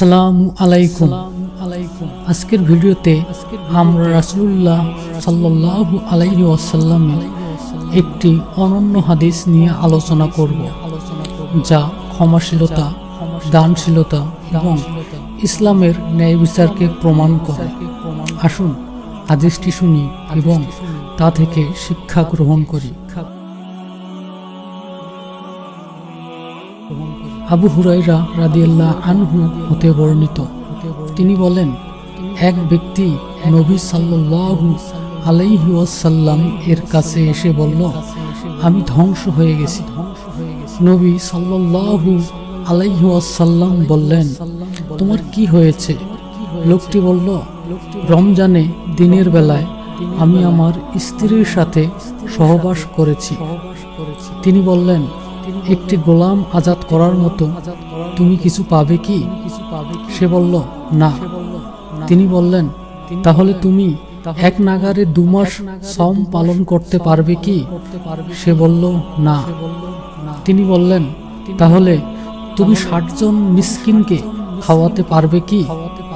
আসসালামু আলাইকুম। আজকের ভিডিওতে আমরা রাসুল্লাহ সাল্লাল্লাহু আলাইহি ওয়াসাল্লামের একটি অনন্য হাদিস নিয়ে আলোচনা করব যা ক্ষমাশীলতা দানশীলতা এবং ইসলামের ন্যায় বিচারকে প্রমাণ করে। আসুন হাদিসটি শুনি এবং তা থেকে শিক্ষা গ্রহণ করি। আবু হুরাইরা রাদিয়াল্লাহ আনহু হতে বর্ণিত। তিনি বলেন, এক ব্যক্তি নবী সাল্লাল্লাহু আলাইহি ওয়াসাল্লাম এর কাছে এসে বলল, আমি ধ্বংস হয়ে গেছি। নবী সাল্লাল্লাহু আলাইহি ওয়াসাল্লাম বললেন, তোমার কি হয়েছে? লোকটি বলল, রমজানে দিনের বেলায় আমি আমার স্ত্রীর সাথে সহবাস করেছি। তিনি বললেন একটি গোলাম আজাদ করার মতো তুমি কিছু পাবে কি? সে বলল, না। তিনি বললেন, তাহলে তুমি এক নাগারে দু মাস সম পালন করতে পারবে কি? সে বলল, না। তিনি বললেন, তাহলে তুমি ষাটজন মিসকিনকে খাওয়াতে পারবে কি?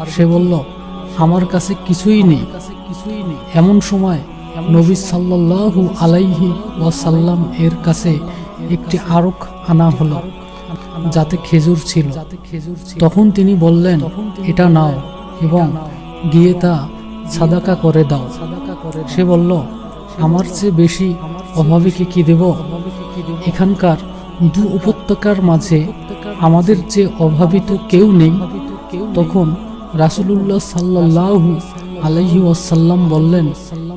সে বলল, আমার কাছে কিছুই নেই। এমন সময় নবী সাল্লাল্লাহু আলাইহি ওয়াসাল্লাম এর কাছে একটি আরক আনা হলো, যাতে খেজুর ছিল। তখন তিনি বললেন, এটা নাও এবং গিয়ে তা সাদাকা করে দাও। সে বলল, আমার চেয়ে বেশি অভাবীকে কি দেব? এখানকার দু উপত্যকার মাঝে আমাদের যে অভাবিত কেউ নেই। তখন রাসূলুল্লাহ সাল্লাল্লাহু আলাইহি ওয়াসাল্লাম বললেন,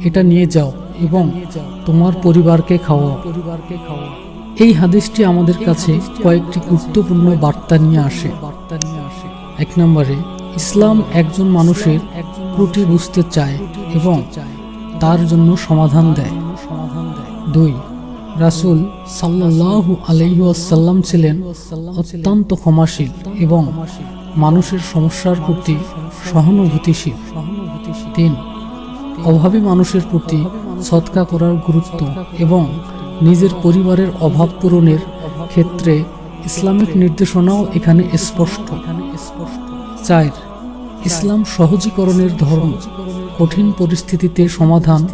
এটা নিয়ে যাও এবং তোমার পরিবারকে খাওয়াও। এই হাদিসটি আমাদের কাছে কয়েকটি গুরুত্বপূর্ণ বার্তা নিয়ে আসে। এক নম্বরে, ইসলাম একজন মানুষের ত্রুটি বুঝতে চায় এবং তার জন্য সমাধান দেয়। দুই, রাসূল সাল্লাল্লাহু আলাইহি ওয়াসাল্লাম ছিলেন অত্যন্ত ক্ষমাশীল এবং মানুষের সমস্যার প্রতি সহানুভূতিশীল। তিন, অভাবী মানুষের প্রতি সৎকা করার গুরুত্ব এবং নিজের পরিবারের অভাব পূরণের ক্ষেত্রে ইসলামিক নির্দেশনাও এখানে স্পষ্ট। চার, ইসলাম সহজীকরণের ধর্ম। কঠিন পরিস্থিতিতে সমাধান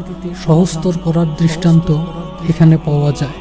সহস্তর করার দৃষ্টান্ত এখানে পাওয়া যায়।